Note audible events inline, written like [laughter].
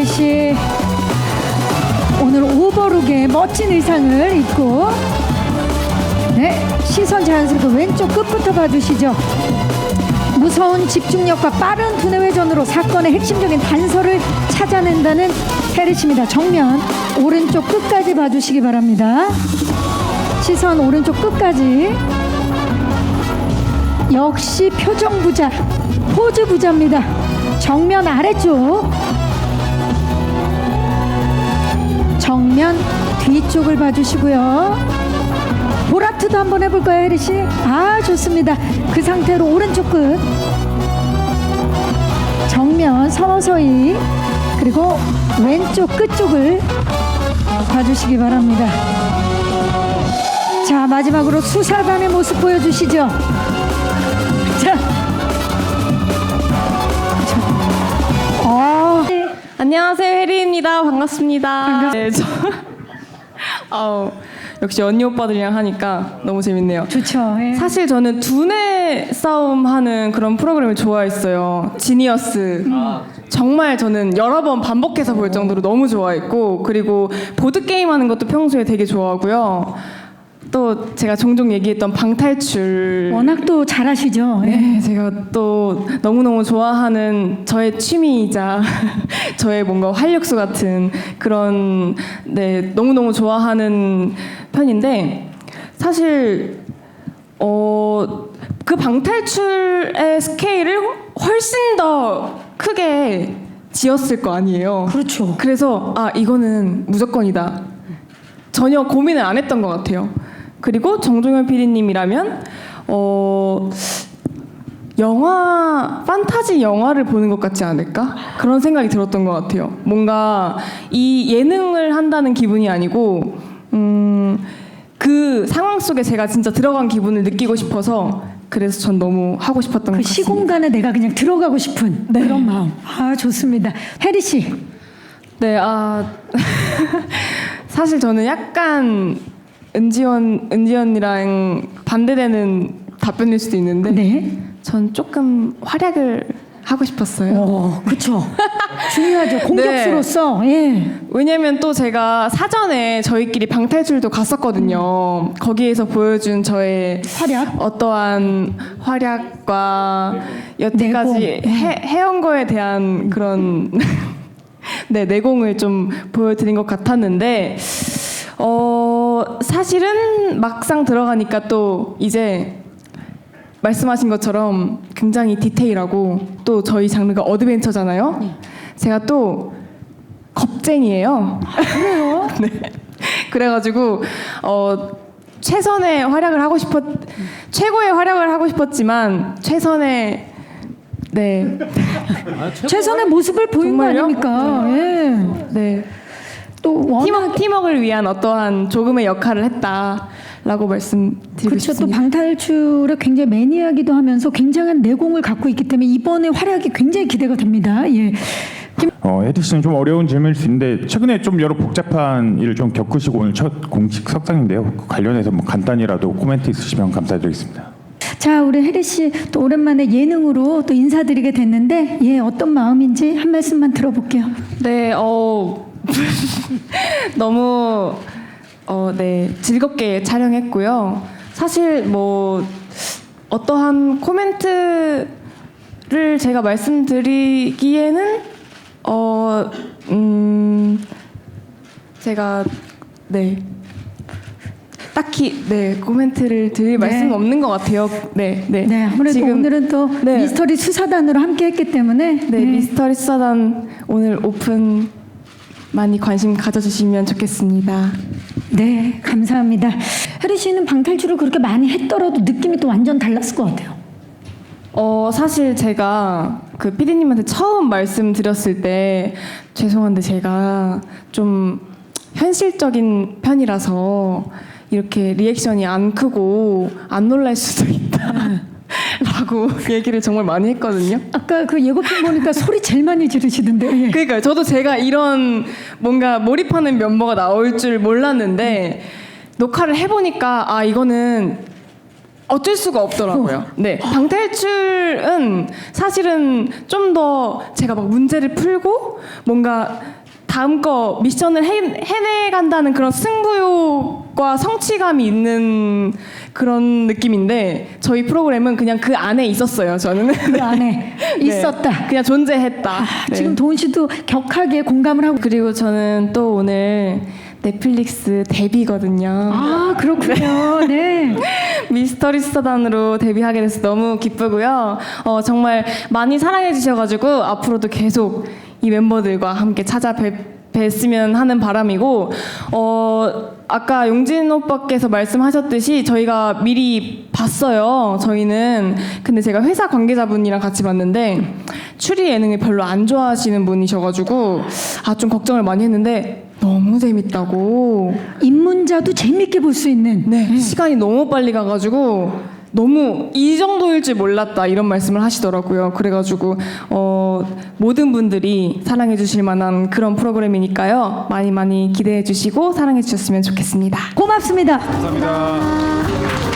혜리 씨 오늘 오버룩의 멋진 의상을 입고 네 시선 자연스럽게 왼쪽 끝부터 봐주시죠. 무서운 집중력과 빠른 두뇌 회전으로 사건의 핵심적인 단서를 찾아낸다는 혜리 씨입니다. 정면 오른쪽 끝까지 봐주시기 바랍니다. 시선 오른쪽 끝까지. 역시 표정 부자, 포즈 부자입니다. 정면 아래쪽. 정면 뒤쪽을 봐주시고요. 보라트도 한번 해볼까요, 혜리 씨? 아, 좋습니다. 그 상태로 오른쪽 끝. 정면 서서히 그리고 왼쪽 끝쪽을 봐주시기 바랍니다. 자, 마지막으로 수사관의 모습 보여주시죠. 안녕하세요 혜리입니다 반갑습니다. 반갑- 네, 저 [laughs] 아우 역시 언니 오빠들이랑 하니까 너무 재밌네요. 좋죠. 예. 사실 저는 두뇌 싸움 하는 그런 프로그램을 좋아했어요. 지니어스. 정말 저는 여러 번 반복해서 볼 정도로 너무 좋아했고 그리고 보드 게임 하는 것도 평소에 되게 좋아하고요. 또 제가 종종 얘기했던 방탈출 워낙 또 잘하시죠. 예. 네, 제가 또 너무너무 좋아하는 저의 취미이자 [laughs] 저의 뭔가 활력소 같은 그런 네, 너무너무 좋아하는 편인데 사실 어, 그 방탈출의 스케일을 훨씬 더 크게 지었을 거 아니에요. 그렇죠. 그래서 아 이거는 무조건이다. 전혀 고민을 안 했던 것 같아요. 그리고 정종현 PD님이라면 어 영화 판타지 영화를 보는 것 같지 않을까 그런 생각이 들었던 것 같아요. 뭔가 이 예능을 한다는 기분이 아니고 음 그 상황 속에 제가 진짜 들어간 기분을 느끼고 싶어서 그래서 전 너무 하고 싶었던 것그 같습니다. 시공간에 내가 그냥 들어가고 싶은 네. 그런 마음. 아 좋습니다. 혜리 씨. 네, 아 [laughs] 사실 저는 약간 은지원 은지원이랑 반대되는 답변일 수도 있는데 네. 전 조금 활약을 하고 싶었어요. 어, 그렇죠. 중요하죠. [laughs] 공격수로서. 예. 왜냐면 또 제가 사전에 저희끼리 방탈출도 갔었거든요. 거기에서 보여준 저의 활약. 어떠한 활약과 여태까지 내공. 해, 해온 거에 대한 그런 [laughs] 네 내공을 좀 보여드린 것 같았는데 어 사실은 막상 들어가니까 또 이제 말씀하신 것처럼 굉장히 디테일하고 또 저희 장르가 어드벤처잖아요. 제가 또 겁쟁이에요. 그래요? [laughs] 네. 그래가지고 어 최선의 활약을 하고 싶었 최고의 활약을 하고 싶었지만 최선의 네 [laughs] 최선의 모습을 보인 거 정말요? 아닙니까? 예. 네. 또 워낙 팀워크, 팀워크를 위한 어떠한 조금의 역할을 했다라고 말씀드리고 그렇죠. 또 싶습니다. 방탈출에 굉장히 매니아기도 하면서 굉장한 내공을 갖고 있기 때문에 이번에 활약이 굉장히 기대가 됩니다. 예. 김, 어, 혜디 씨는 좀 어려운 질문일 수 있는데 최근에 좀 여러 복잡한 일을 좀 겪으시고 오늘 첫 공식 석상인데요. 그 관련해서 뭐 간단히라도 코멘트 있으시면 감사드리겠습니다. 자, 우리 혜리 씨 또 오랜만에 예능으로 또 인사드리게 됐는데 예, 어떤 마음인지 한 말씀만 들어볼게요. 네, 어 [laughs] 너무 어, 네 즐겁게 촬영했고요. 사실 뭐 어떠한 코멘트를 제가 말씀드리기에는 어, 음, 제가 네 딱히 네 코멘트를 드릴 네. 말씀은 없는 것 같아요. 네, 네. 네, 아무래도 지금 오늘은 또 네. 미스터리 수사단으로 함께 했기 때문에 네, 예. 미스터리 수사단 오늘 오픈 많이 관심 가져주시면 좋겠습니다. 네, 감사합니다. 혜리 씨는 방탈출을 그렇게 많이 했더라도 느낌이 또 완전 달랐을 것 같아요. 어 사실 제가 그 피디님한테 처음 말씀드렸을 때 죄송한데 제가 좀 현실적인 편이라서 이렇게 리액션이 안 크고 안 놀랄 수도 있다. [laughs] 라고 [laughs] 얘기를 정말 많이 했거든요. 아까 그 예고편 보니까 소리 제일 많이 지르시던데. 예. 그러니까 저도 제가 이런 뭔가 몰입하는 면모가 나올 줄 몰랐는데 녹화를 해보니까 아 이거는 어쩔 수가 없더라고요. 네. 방탈출은 사실은 좀 더 제가 막 문제를 풀고 뭔가 다음 거 미션을 해, 해내간다는 그런 승부욕과 성취감이 있는 그런 느낌인데 저희 프로그램은 그냥 그 안에 있었어요. 저는 그 [laughs] 안에 네. 있었다. 그냥 존재했다. 아, 네. 지금 도훈 씨도 격하게 공감을 하고. 그리고 저는 또 오늘 넷플릭스 데뷔거든요. 아 그렇군요. 네. [laughs] 미스터리 수사단으로 데뷔하게 돼서 너무 기쁘고요. 어, 정말 많이 사랑해 주셔가지고 앞으로도 계속 이 멤버들과 함께 찾아뵙,뵀으면 하는 바람이고 어, 아까 용진 오빠께서 말씀하셨듯이 저희가 미리 봤어요. 저희는 근데 제가 회사 관계자분이랑 같이 봤는데 추리 예능을 별로 안 좋아하시는 분이셔가지고 아 좀 걱정을 많이 했는데 너무 재밌다고 입문자도 재밌게 볼 수 있는. 네, 시간이 너무 빨리 가가지고 너무 이 정도일 줄 몰랐다 이런 말씀을 하시더라고요. 그래가지고 어, 모든 분들이 사랑해 주실 만한 그런 프로그램이니까요. 많이 많이 기대해 주시고 사랑해 주셨으면 좋겠습니다. 고맙습니다. 감사합니다.